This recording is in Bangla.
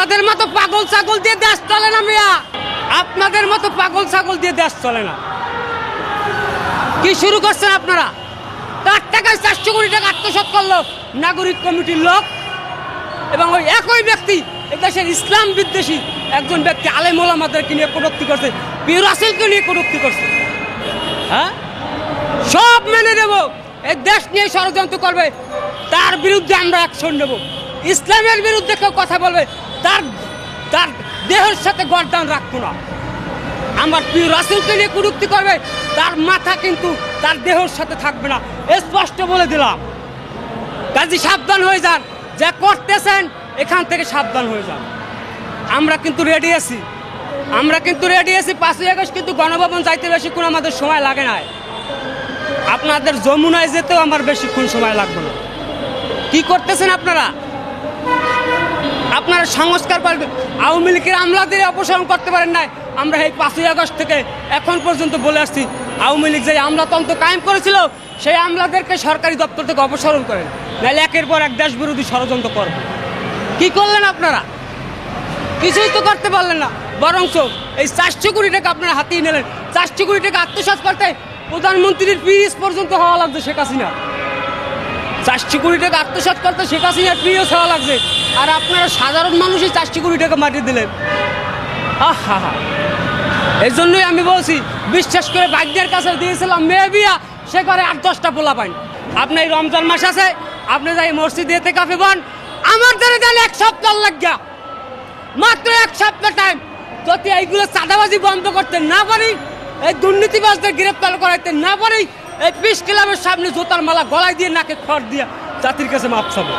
আপনাদের মতো পাগল ছাগল দিয়ে দেশ চলে না মিয়া? আপনাদের মতো পাগল ছাগল দিয়ে দেশ চলে না। কি শুরু করছেন আপনারা? তার টাকায় চারশো কোটি টাকা আত্মসাৎ করল নাগরিক কমিটির লোক এবং ওই একই ব্যক্তি এদেশের ইসলাম বিদ্বেষী একজন ব্যক্তি আলেম ওলামাদেরকে নিয়ে কটুক্তি করছে পীর রাসেলকে নিয়ে কটুক্তি করছে। হ্যাঁ? সব মেনে নেব। এই দেশ নিয়ে ষড়যন্ত্র করবে, তার বিরুদ্ধে আমরা অ্যাকশন নেব। ইসলামের বিরুদ্ধে কেউ কথা বলবে তার তার দেহের সাথে গরদান রাখব না। আমার প্রিয় রাসুলকে নিয়ে কুরুক্তি করবে, তার মাথা কিন্তু তার দেহের সাথে থাকবে না। স্পষ্ট বলে দিলাম। কাজী সাবধান হয়ে যান, যা করতেছেন, এখান থেকে সাবধান হয়ে যান। আমরা কিন্তু রেডি আছি। আমরা কিন্তু রেডি আছি, পাঁচই আগস্ট কিন্তু গণভবন যাইতে বেশিক্ষণ আমাদের সময় লাগে না আপনাদের যমুনায় যেতেও আমার বেশিক্ষণ সময় লাগবে না। কি করতেছেন আপনারা? আপনারা সংস্কার করবেন আওয়ামী লীগের আমলাদের অপসারণ করতে পারেন নাই। আমরা এই পাঁচই আগস্ট থেকে এখন পর্যন্ত বলে আসছি, আওয়ামী লীগ যে আমলাতন্ত্র কায়েম করেছিল, সেই আমলাদেরকে সরকারি দপ্তর থেকে অপসারণ করেন। নাহলে একের পর এক দেশ বিরোধী ষড়যন্ত্র করবে। কি করলেন আপনারা? কিছুই তো করতে পারলেন না। বরঞ্চ এই চারশো কোটি টাকা আপনারা হাতিয়ে নিলেন। চারশো কোটি টাকা আত্মসাৎ করতে প্রধানমন্ত্রীর পিরিস পর্যন্ত হওয়া লাগছে শেখ হাসিনা। চারশো কোটি টাকা আত্মসাৎ করতে শেখ হাসিনার প্রিয় হওয়া লাগছে। আর আপনারা সাধারণ মানুষই চারশো কোটি টাকা মাটি দিলেন। আহা। হা এই জন্যই আমি বলছি, বিশ্বাস করে ভাগ্যের কাছে দিয়েছিলাম মেয়ে বিয়া, সে করে আট দশটা পোলা পাইন আপনি এই রমজান মাস আছে, আপনি যাই মসজিদে এতে কাফে পান আমার দ্বারা দেন এক সপ্তাহ লাগিয়া, মাত্র এক সপ্তাহ টাইম যদি এইগুলো চাঁদাবাজি বন্ধ করতে না পারি, এই দুর্নীতিবাজদের গ্রেপ্তার করাইতে না পারি এই পিস ক্লাবের সামনে জোতার মালা গলায় দিয়ে, নাকে খড় দিয়ে জাতির কাছে মাপ চাবো।